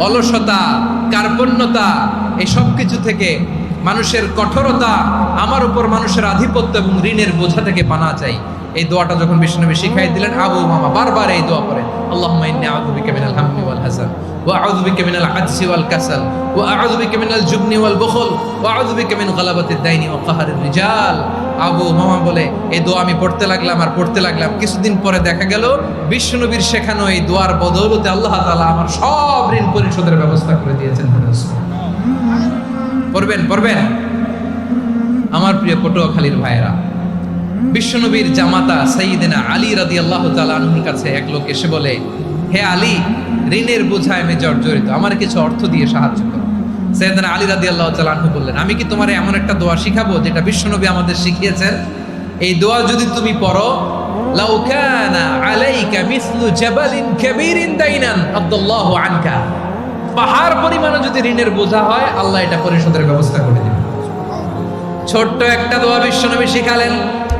অলসতা, কার্পণ্যতা, এই সব কিছু থেকে মানুষের কঠোরতা, আমার উপর মানুষের আধিপত্য এবং ঋণের বোঝা থেকে পানা চাই। এই দোয়াটা যখন বিষ্ণু শিখাই দিলেন, আবু মামা বারবার এই দোয়া পরে আল্লাহ হাম্মি হাসান। বিকা মিনাল জুবনি ওয়াল বুখল, ওয়া আউযু বিকা মিন গালাবাতিদ দাইনি ওয়া কাহরির রিজাল। আবু মামা বলে, এই দোয়া আমি পড়তে লাগলাম আর পড়তে লাগলাম। কিছুদিন পরে দেখা গেল বিষ্ণুনবীর শেখানো এই দোয়ার বদৌলতে আল্লাহ তাআলা আমার সব ঋণ পরিশোধের ব্যবস্থা করে দিয়েছেন পড়বেন পড়বেন। আমার প্রিয় পটুয়াখালীর ভাইয়েরা, বিশ্বনবীর জামাতা সাইয়েদেনা আলী রাদি আল্লাহ তালুর কাছে এক লোক এসে বলে, হে আলী ঋণের বোঝায় আমি জর্জরিত। আমার কিছু অর্থ দিয়ে সাহায্য করো। সৈয়দনা আলী রাদি আল্লাহ তালু বললেন, আমি কি তোমার এমন একটা দোয়া শিখাবো যেটা বিশ্বনবী আমাদের শিখিয়েছেন? এই দোয়া যদি তুমি পড়ো পরিমাণে যদি ঋণের বোঝা হয়, আল্লাহ এটা পরিশোধের ব্যবস্থা করে দেবে ছোট্ট একটা দোয়া বিশ্বনবী শিখালেন।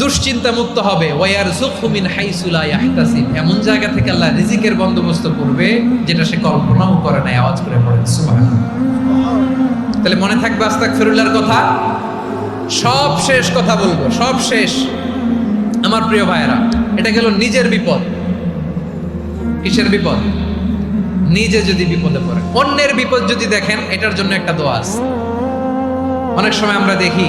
দুশ্চিন্তা মুক্ত হবে ওয়ার জুখমিন হাইসুলা এমন জায়গা থেকে আল্লাহ রিজিকের বন্দোবস্ত করবে, যেটা সে কল্পনাও করে নাই, আওয়াজ করে পড়ে। তাহলে মনে থাকবে আস্তাগফিরুল্লাহর কথা? সব শেষ কথা বলব, সব শেষ। আমার প্রিয় ভাইয়েরা, এটা গেল নিজের বিপদ। কিসের বিপদ? নিজে যদি বিপদে পড়ে। অন্যের বিপদ যদি দেখেন, এটার জন্য একটা দোয়া অনেক সময় আমরা দেখি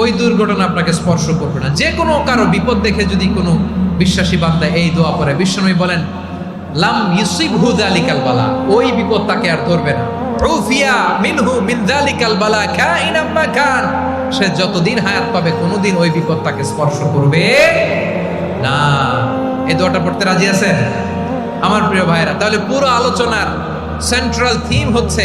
ওই দুর্ঘটনা আপনাকে স্পর্শ করবে না। যে কোনো কারও বিপদ দেখে যদি কোনো বিশ্বাসী বান্দা এই দোয়া পড়ে, বিশ্বনবী বলেন, লাম ইউসিবহু যালিকাল বালা ওই বিপদ তাকে আর ধরবে না। উফিয়া মিনহু মিন যালিকাল বালা কাইনাম মা কান সে যতদিন হায়াত পাবে কোনোদিন ওই বিপদ তাকে স্পর্শ করবে না। এই দোয়াটা পড়তে রাজি আছেন? আমার প্রিয় ভাইরা তাহলে পুরো আলোচনার সেন্ট্রাল থিম হচ্ছে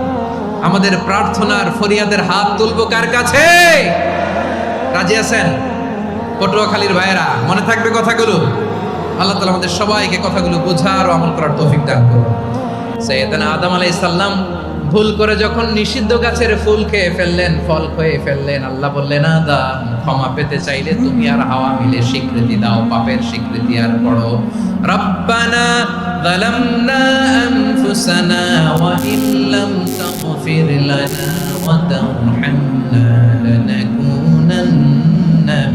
আমাদের প্রার্থনার ফরিয়াদের হাত তুলবো কার কাছে? রাজি আছেন? পটুয়াখালীর ভাইয়েরা, মনে থাকবে কথাগুলো? আল্লাহ তালা আমাদের সবাইকে কথাগুলো বোঝার ও আমল করার তৌফিক দান করুন। সৈয়দানা আদম আলাই সাল্লাম ভুল করে যখন নিষিদ্ধ গাছের ফুল খেয়ে ফেললেন ফল খেয়ে ফেললেন আল্লাহ বললেন আদম ক্ষমা পেতে চাইলে তুমি আর হাওয়া মিলে স্বীকৃতি দাও পাপের স্বীকৃতি আর পড়ো রব্বানা ظلمنا أنفسنا وإن لم تغفر لنا وترحمنا لنكونن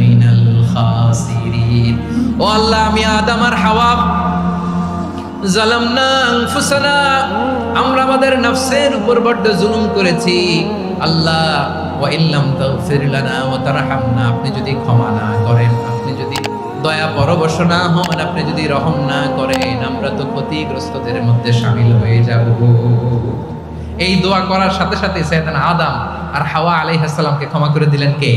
من الخاسرين ও আল্লাহ আমি আদম আর হাওয়া আমরা আমাদের উপর বড্ড জুলুম করেছি। আল্লাহ আপনি যদি ক্ষমা না করেন, আপনি যদি দয়া পরবশ না হন, আপনি যদি রহম না করেন, আমরা তো ক্ষতিগ্রস্তদের মধ্যে সামিল হয়ে যাব। এই দোয়া করার সাথে সাথে আদম আর হাওয়া আলাইহিস সালামকে ক্ষমা করে দিলেন কে?